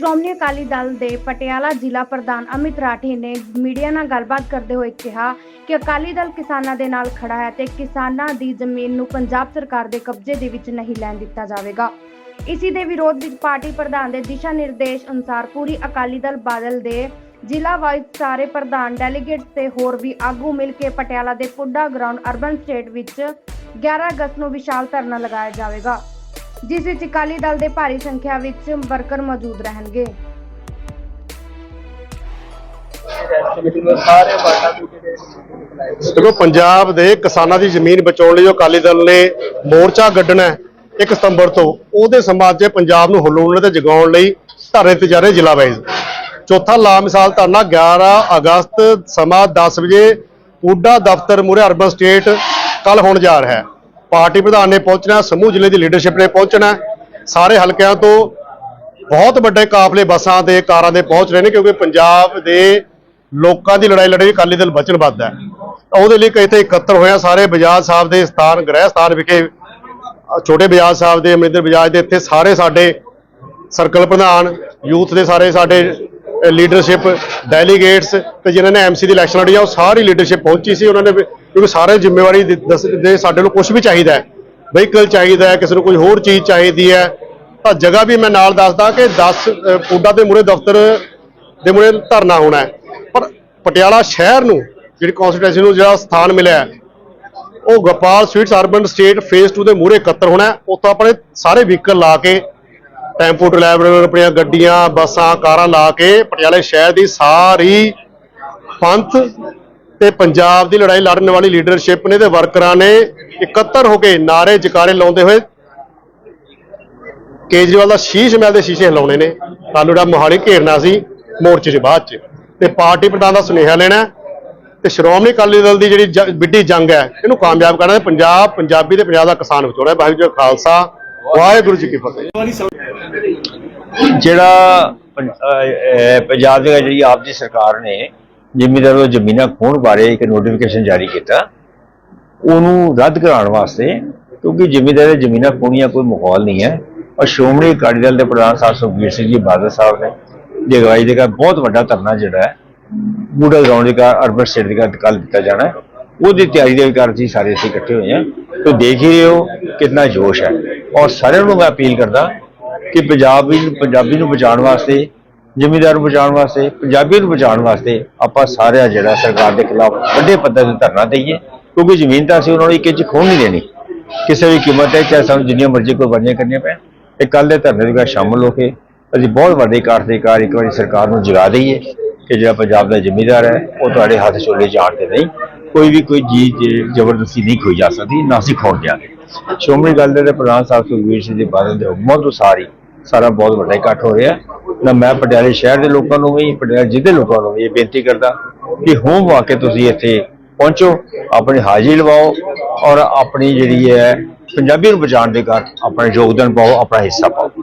ਸ਼੍ਰੋਮਣੀ ਅਕਾਲੀ ਦਲ ਦੇ ਪਟਿਆਲਾ ਜ਼ਿਲ੍ਹਾ ਪ੍ਰਧਾਨ ਅਮਿਤ ਰਾਠੀ ਨੇ ਮੀਡੀਆ ਨਾਲ ਗੱਲਬਾਤ ਕਰਦੇ ਹੋਏ ਕਿਹਾ ਕਿ ਅਕਾਲੀ ਦਲ ਕਿਸਾਨਾਂ ਦੇ ਨਾਲ ਖੜਾ ਹੈ ਤੇ ਕਿਸਾਨਾਂ ਦੀ ਜ਼ਮੀਨ ਨੂੰ ਪੰਜਾਬ ਸਰਕਾਰ ਦੇ ਕਬਜ਼ੇ ਦੇ ਵਿੱਚ ਨਹੀਂ ਲੈਣ ਦਿੱਤਾ ਜਾਵੇਗਾ। ਇਸੀ ਦੇ ਵਿਰੋਧ ਵਿੱਚ ਪਾਰਟੀ ਪ੍ਰਧਾਨ ਦੇ ਦਿਸ਼ਾ ਨਿਰਦੇਸ਼ ਅਨੁਸਾਰ ਪੂਰੀ ਅਕਾਲੀ ਦਲ ਬਾਦਲ ਦੇ ਜ਼ਿਲ੍ਹਾ ਵਾਈਜ਼ ਸਾਰੇ ਪ੍ਰਧਾਨ ਡੈਲੀਗੇਟ ਤੇ ਹੋਰ ਵੀ ਆਗੂ ਮਿਲ ਕੇ ਪਟਿਆਲਾ ਦੇ ਪੁੱਡਾ ਗਰਾਊਂਡ ਅਰਬਨ ਸਟੇਟ ਵਿੱਚ 11 ਅਗਸਤ ਨੂੰ ਵਿਸ਼ਾਲ ਧਰਨਾ ਲਗਾਇਆ ਜਾਵੇਗਾ। ਜਿਸ ਵਿੱਚ ਅਕਾਲੀ ਦਲ ਦੇ ਭਾਰੀ ਸੰਖਿਆ ਵਿੱਚ ਵਰਕਰ ਮੌਜੂਦ ਰਹਿਣਗੇ। ਦੇਖੋ, ਪੰਜਾਬ ਦੇ ਕਿਸਾਨਾਂ ਦੀ ਜ਼ਮੀਨ ਬਚਾਉਣ ਲਈ ਜੋ ਅਕਾਲੀ ਦਲ ਨੇ ਮੋਰਚਾ ਕੱਢਣਾ ਹੈ 1 ਸਤੰਬਰ ਤੋਂ, ਉਹਦੇ ਸਮਾਜ 'ਚ ਪੰਜਾਬ ਨੂੰ ਹਲੂਣ ਤੇ ਜਗਾਉਣ ਲਈ ਧਰਨੇ ਤੇ ਜਾ ਰਹੇ ਜ਼ਿਲ੍ਹਾ ਵਾਈਜ਼। ਚੌਥਾ ਲਾ ਮਿਸਾਲ ਧਰਨਾ 11 ਅਗਸਤ ਸਮਾਂ 10 ਵਜੇ ਪੂਡਾ ਦਫ਼ਤਰ ਮੂਹਰੇ ਅਰਬਨ ਸਟੇਟ ਕੱਲ ਹੋਣ ਜਾ ਰਿਹਾ ਹੈ। ਪਾਰਟੀ ਪ੍ਰਧਾਨ ਨੇ ਪਹੁੰਚਣਾ, ਸਮੂਹ ਜ਼ਿਲ੍ਹੇ ਦੀ ਲੀਡਰਸ਼ਿਪ ਨੇ ਪਹੁੰਚਣਾ। ਸਾਰੇ ਹਲਕਿਆਂ ਤੋਂ ਬਹੁਤ ਵੱਡੇ ਕਾਫਲੇ ਬੱਸਾਂ ਤੇ ਕਾਰਾਂ ਦੇ ਪਹੁੰਚ ਰਹੇ ਨੇ, ਕਿਉਂਕਿ ਪੰਜਾਬ ਦੇ ਲੋਕਾਂ ਦੀ ਲੜਾਈ ਲੜੇ ਅਕਾਲੀ ਦਲ ਵਚਨਬੱਧ ਹੈ। ਉਹਦੇ ਲਈ ਇੱਥੇ ਇਕੱਤਰ ਹੋਇਆ ਸਾਰੇ ਬਜਾਜ ਸਾਹਿਬ ਦੇ ਸਥਾਨ, ਗ੍ਰਹਿ ਸਥਾਨ ਵਿਖੇ ਛੋਟੇ ਬਜਾਜ ਸਾਹਿਬ ਦੇ, ਅਮਰਿੰਦਰ ਬਜਾਜ ਦੇ, ਇੱਥੇ ਸਾਰੇ ਸਾਡੇ ਸਰਕਲ ਪ੍ਰਧਾਨ, ਯੂਥ ਦੇ ਸਾਰੇ ਸਾਡੇ ਲੀਡਰਸ਼ਿਪ ਡੈਲੀਗੇਟਸ ਤੇ ਜਿਨ੍ਹਾਂ ਨੇ ਐਮਸੀ ਦੀ ਇਲੈਕਸ਼ਨ ਲੜੀ ਆ, ਉਹ ਸਾਰੀ ਲੀਡਰਸ਼ਿਪ ਪਹੁੰਚੀ ਸੀ, ਉਹਨਾਂ ਨੇ ਕਿਉਂਕਿ ਸਾਰੇ ਜ਼ਿੰਮੇਵਾਰੀ ਦੇ- ਦੱਸ- ਦੇ ਸਾਡੇ ਨੂੰ ਕੁਝ ਵੀ ਚਾਹੀਦਾ ਹੈ। ਵਹੀਕਲ ਚਾਹੀਦਾ ਹੈ ਕਿਸੇ ਨੂੰ ਕੋਈ ਹੋਰ ਚੀਜ਼ ਚਾਹੀਦੀ ਹੈ। ਤਾਂ ਜਗ੍ਹਾ ਵੀ ਮੈਂ ਨਾਲ ਦੱਸਦਾ ਕਿ 10 ਅ, ਪੂਡਾ ਦੇ ਮੂਹਰੇ ਦਫ਼ਤਰ ਦੇ ਮੂਹਰੇ ਧਰਨਾ ਹੋਣਾ ਹੈ। ਪਰ ਪਟਿਆਲਾ ਸ਼ਹਿਰ ਨੂੰ ਜਿਹੜੀ ਕਨਸਟੀਟੂਐਂਸੀ ਨੂੰ ਜਿਹੜਾ ਸਥਾਨ ਮਿਲਿਆ ਉਹ Gopal sweets urban estate phase 2 ਦੇ ਮੂਹਰੇ ਇਕੱਤਰ ਹੋਣਾ ਉੱਥੋਂ ਆਪਣੇ ਸਾਰੇ ਵਹੀਕਲ ਲਾ ਕੇ ਟੈਂਪੂ ਟਰੈਵਲਰ ਆਪਣੀਆਂ ਗੱਡੀਆਂ ਬੱਸਾਂ ਕਾਰਾਂ ਲਾ ਕੇ ਪਟਿਆਲੇ ਸ਼ਹਿਰ ਦੀ ਸਾਰੀ ਪੰਥ ਤੇ ਪੰਜਾਬ ਦੀ ਲੜਾਈ ਲੜਨ ਵਾਲੀ ਲੀਡਰਸ਼ਿਪ ਨੇ ਤੇ ਵਰਕਰਾਂ ਨੇ ਇਕੱਤਰ ਹੋ ਕੇ ਨਾਰੇ ਜਕਾਰੇ ਲਾਉਂਦੇ ਹੋਏ ਕੇਜਰੀਵਾਲ ਦਾ ਸ਼ੀਸ਼ ਮਹਿਲ ਦੇ ਸ਼ੀਸ਼ੇ ਹਿਲਾਉਣੇ ਨੇ। ਸਾਨੂੰ ਜਿਹੜਾ ਮੋਹਾਲੀ ਘੇਰਨਾ ਸੀ ਮੋਰਚੇ 'ਚ ਬਾਅਦ 'ਚ। ਤੇ ਪਾਰਟੀ ਪ੍ਰਧਾਨ ਦਾ ਸੁਨੇਹਾ ਲੈਣਾ ਤੇ ਸ਼੍ਰੋਮਣੀ ਅਕਾਲੀ ਦਲ ਦੀ ਜਿਹੜੀ ਵਿੱਢੀ ਜੰਗ ਹੈ, ਇਹਨੂੰ ਕਾਮਯਾਬ ਕਰਨਾ ਹੈ। ਪੰਜਾਬ, ਪੰਜਾਬੀ ਤੇ ਪੰਜਾਬ ਦਾ ਕਿਸਾਨ ਵਿਚੋੜਾ ਹੈ। ਵਾਹਿਗੁਰੂ ਜੀ ਖਾਲਸਾ, ਵਾਹਿਗੁਰੂ ਜੀ ਕੀ ਫਤਿਹ। ਜਿਹੜਾ ਪੰਜਾਬ ਦੇ ਜਿਹੜੀ ਆਪ ਦੀ ਸਰਕਾਰ ਨੇ ਜ਼ਿਮੀਂਦਾਰਾਂ ਤੋਂ ਜ਼ਮੀਨਾਂ ਖੋਣ ਬਾਰੇ ਇੱਕ ਨੋਟੀਫਿਕੇਸ਼ਨ ਜਾਰੀ ਕੀਤਾ। ਉਹਨੂੰ ਰੱਦ ਕਰਾਉਣ ਵਾਸਤੇ, ਕਿਉਂਕਿ ਜ਼ਿਮੀਂਦਾਰਾਂ ਜ਼ਮੀਨਾਂ ਖੋਣੀਆਂ ਕੋਈ ਮਾਹੌਲ ਨਹੀਂ ਹੈ। ਔਰ ਸ਼੍ਰੋਮਣੀ ਅਕਾਲੀ ਦਲ ਦੇ ਪ੍ਰਧਾਨ ਸਾਹਿਬ ਸੁਖਬੀਰ ਸਿੰਘ ਜੀ, ਬਾਦਲ ਸਾਹਿਬ ਨੇ ਦੀ ਅਗਵਾਈ ਦੇ ਨਾਲ ਬਹੁਤ ਵੱਡਾ ਧਰਨਾ ਜਿਹੜਾ ਹੈ ਬੂਡਾ ਗਰਾਊਂਡ ਦੇ ਘਰ ਅਰਬਨ ਸਟੇਟ ਦੇ ਘਰ ਕੱਲ ਦਿੱਤਾ ਜਾਣਾ ਹੈ। ਉਹਦੀ ਤਿਆਰੀ ਦੇ ਵਿਕਾਰ ਜੀ ਸਾਰੇ ਅਸੀਂ ਇਕੱਠੇ ਹੋਏ ਹਾਂ। ਤੇ ਦੇਖ ਹੀ ਰਹੇ ਹੋ ਕਿੰਨਾ ਜੋਸ਼ ਹੈ। ਔਰ ਸਾਰਿਆਂ ਨੂੰ ਮੈਂ ਅਪੀਲ ਕਰਦਾ ਕਿ ਪੰਜਾਬੀ ਪੰਜਾਬੀ ਨੂੰ ਬਚਾਉਣ ਵਾਸਤੇ ਜ਼ਿਮੀਦਾਰ ਨੂੰ ਬਚਾਉਣ ਵਾਸਤੇ ਪੰਜਾਬੀ ਨੂੰ ਬਚਾਉਣ ਵਾਸਤੇ ਆਪਾਂ ਸਾਰਿਆਂ ਜਿਹੜਾ ਸਰਕਾਰ ਦੇ ਖਿਲਾਫ ਵੱਡੇ ਪੱਧਰ ਤੇ ਧਰਨਾ ਦੇਈਏ, ਕਿਉਂਕਿ ਜ਼ਮੀਨ ਤਾਂ ਅਸੀਂ ਉਹਨਾਂ ਨੂੰ ਇੱਕ ਇੰਚ ਖੋਣ ਨਹੀਂ ਦੇਣੀ। ਕਿਸੇ ਵੀ ਕੀਮਤ ਤੇ ਚਾਹੇ ਸਾਨੂੰ ਜਿੰਨੀਆਂ ਮਰਜ਼ੀ ਕੁਰਬਾਨੀਆਂ ਕਰਨੀਆਂ ਪੈਣ। ਤੇ ਕੱਲ ਦੇ ਧਰਨੇ ਦੇ ਵਿੱਚ ਸ਼ਾਮਲ ਹੋ ਕੇ ਅਸੀਂ ਬਹੁਤ ਵੱਡੇ ਇਕਾਠ ਕਾਰ ਇੱਕ ਵਾਰੀ ਸਰਕਾਰ ਨੂੰ ਜਗਾ ਦਈਏ ਕਿ ਜਿਹੜਾ ਪੰਜਾਬ ਦਾ ਜ਼ਿਮੀਦਾਰ ਹੈ, ਉਹ ਤੁਹਾਡੇ ਹੱਥ ਚੋਲੇ ਜਾਣ ਤੇ ਨਹੀਂ, ਕੋਈ ਵੀ ਕੋਈ ਚੀਜ਼ ਜ਼ਬਰਦਸਤੀ ਨਹੀਂ ਖੋਈ ਜਾ ਸਕਦੀ, ਨਾ ਅਸੀਂ ਖੋਣ ਦਿਆਂਗੇ ਸ਼੍ਰੋਮਣੀ ਗੱਲ ਦੇ ਪ੍ਰਧਾਨ ਸਾਹਿਬ ਸੁਖਬੀਰ ਸਿੰਘ ਜੀ ਬਾਦਲ ਦੇ ਹੁਕਮਾਂ ਤੋਂ ਸਾਰੀ ਸਾਰਾ ਬਹੁਤ ਵੱਡਾ ਇਕੱਠ ਹੋ ਰਿਹਾ। ਨਾ ਮੈਂ ਪਟਿਆਲੇ ਸ਼ਹਿਰ ਦੇ ਲੋਕਾਂ ਨੂੰ ਵੀ, ਪਟਿਆਲੇ ਜ਼ਿਲ੍ਹੇ ਲੋਕਾਂ ਨੂੰ ਵੀ ਇਹ ਬੇਨਤੀ ਕਰਦਾ ਕਿ ਹੋਮ ਆ ਕੇ ਤੁਸੀਂ ਇੱਥੇ ਪਹੁੰਚੋ, ਆਪਣੀ ਹਾਜ਼ਰੀ ਲਵਾਓ ਔਰ ਆਪਣੀ ਜਿਹੜੀ ਹੈ ਪੰਜਾਬੀ ਨੂੰ ਬਚਾਉਣ ਦੇ ਕਾਰਨ ਆਪਣਾ ਯੋਗਦਾਨ ਪਾਓ, ਆਪਣਾ ਹਿੱਸਾ ਪਾਓ।